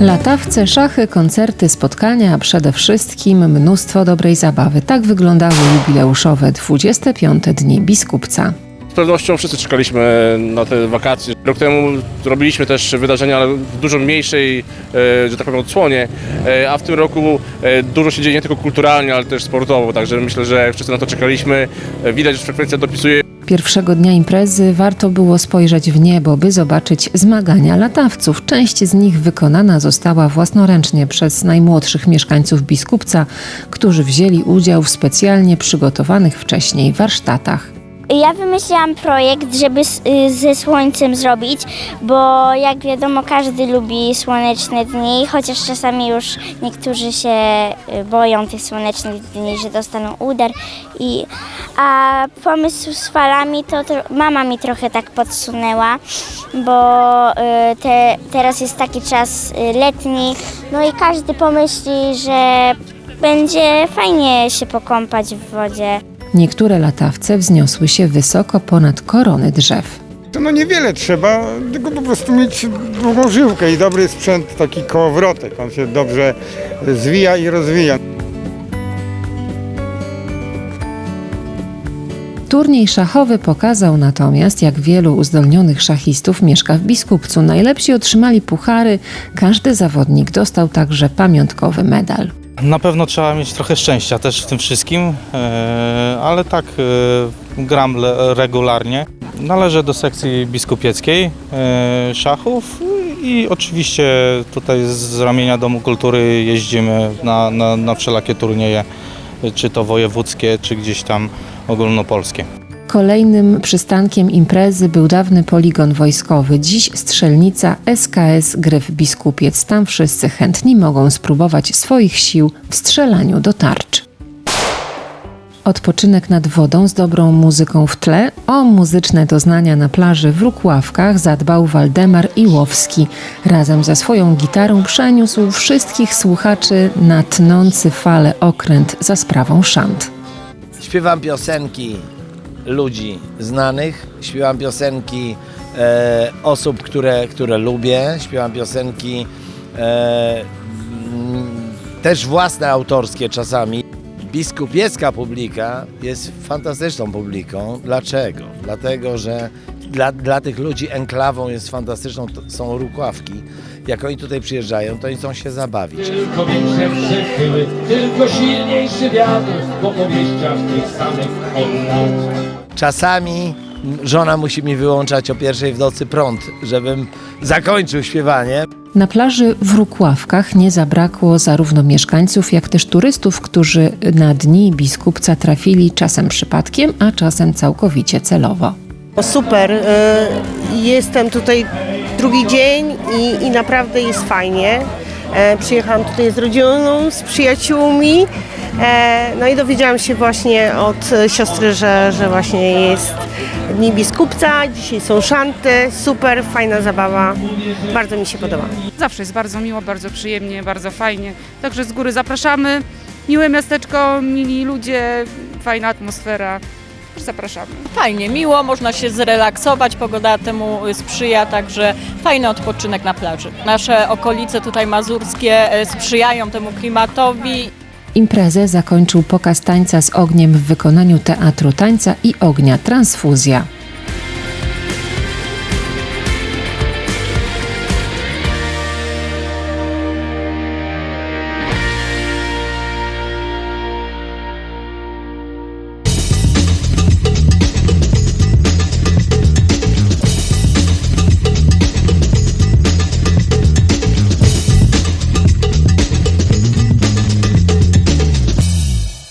Latawce, szachy, koncerty, spotkania, a przede wszystkim mnóstwo dobrej zabawy. Tak wyglądały jubileuszowe 25 dni biskupca. Z pewnością wszyscy czekaliśmy na te wakacje. Rok temu robiliśmy też wydarzenia ale w dużo mniejszej, e, że tak powiem, odsłonie, e, a w tym roku e, dużo się dzieje nie tylko kulturalnie, ale też sportowo, także myślę, że wszyscy na to czekaliśmy. Widać, że frekwencja dopisuje Pierwszego dnia imprezy warto było spojrzeć w niebo, by zobaczyć zmagania latawców. Część z nich wykonana została własnoręcznie przez najmłodszych mieszkańców biskupca, którzy wzięli udział w specjalnie przygotowanych wcześniej warsztatach. Ja wymyśliłam projekt, żeby y, ze słońcem zrobić, bo jak wiadomo każdy lubi słoneczne dni, chociaż czasami już niektórzy się y, boją tych słonecznych dni, że dostaną udar. I, a pomysł z falami to, to mama mi trochę tak podsunęła, bo y, te, teraz jest taki czas y, letni, no i każdy pomyśli, że będzie fajnie się pokąpać w wodzie. Niektóre latawce wzniosły się wysoko ponad korony drzew. To no niewiele trzeba, tylko po prostu mieć długą żyłkę i dobry sprzęt, taki kołowrotek. On się dobrze zwija i rozwija. Turniej szachowy pokazał natomiast, jak wielu uzdolnionych szachistów mieszka w Biskupcu. Najlepsi otrzymali puchary, każdy zawodnik dostał także pamiątkowy medal. Na pewno trzeba mieć trochę szczęścia też w tym wszystkim, e, ale tak e, gram regularnie. Należę do sekcji biskupieckiej e, szachów i oczywiście tutaj z ramienia Domu Kultury jeździmy na, na, na wszelakie turnieje, czy to wojewódzkie, czy gdzieś tam ogólnopolskie. Kolejnym przystankiem imprezy był dawny poligon wojskowy, dziś strzelnica SKS Gryf Biskupiec. Tam wszyscy chętni mogą spróbować swoich sił w strzelaniu do tarcz. Odpoczynek nad wodą z dobrą muzyką w tle. O muzyczne doznania na plaży w Rukławkach zadbał Waldemar Iłowski. Razem ze swoją gitarą przeniósł wszystkich słuchaczy na tnący fale okręt za sprawą szant. Śpiewam piosenki ludzi znanych, śpiewam piosenki e, osób, które, które lubię, śpiewam piosenki e, też własne autorskie czasami. Biskupiecka publika jest fantastyczną publiką. Dlaczego? Dlatego, że dla, dla tych ludzi enklawą jest fantastyczną, to są Rukławki. Jak oni tutaj przyjeżdżają, to oni chcą się zabawić. Tylko większe przechyły, tylko silniejszy wiatr w opowieściach tych samych od lat. Czasami żona musi mi wyłączać o pierwszej w nocy prąd, żebym zakończył śpiewanie. Na plaży w Rukławkach nie zabrakło zarówno mieszkańców, jak też turystów, którzy na dni biskupca trafili czasem przypadkiem, a czasem całkowicie celowo. Super. y, Jestem tutaj drugi dzień i, i naprawdę jest fajnie. E, Przyjechałam tutaj z rodziną, z przyjaciółmi. E, No i dowiedziałam się właśnie od e, siostry, że, że właśnie jest Dni Biskupca, dzisiaj są szanty, super, fajna zabawa, bardzo mi się podoba. Zawsze jest bardzo miło, bardzo przyjemnie, bardzo fajnie. Także z góry zapraszamy. Miłe miasteczko, mili ludzie, fajna atmosfera. Zapraszamy. Fajnie, miło, można się zrelaksować, pogoda temu sprzyja, także fajny odpoczynek na plaży. Nasze okolice tutaj mazurskie e, sprzyjają temu klimatowi Imprezę zakończył pokaz tańca z ogniem w wykonaniu Teatru Tańca i Ognia Transfuzja.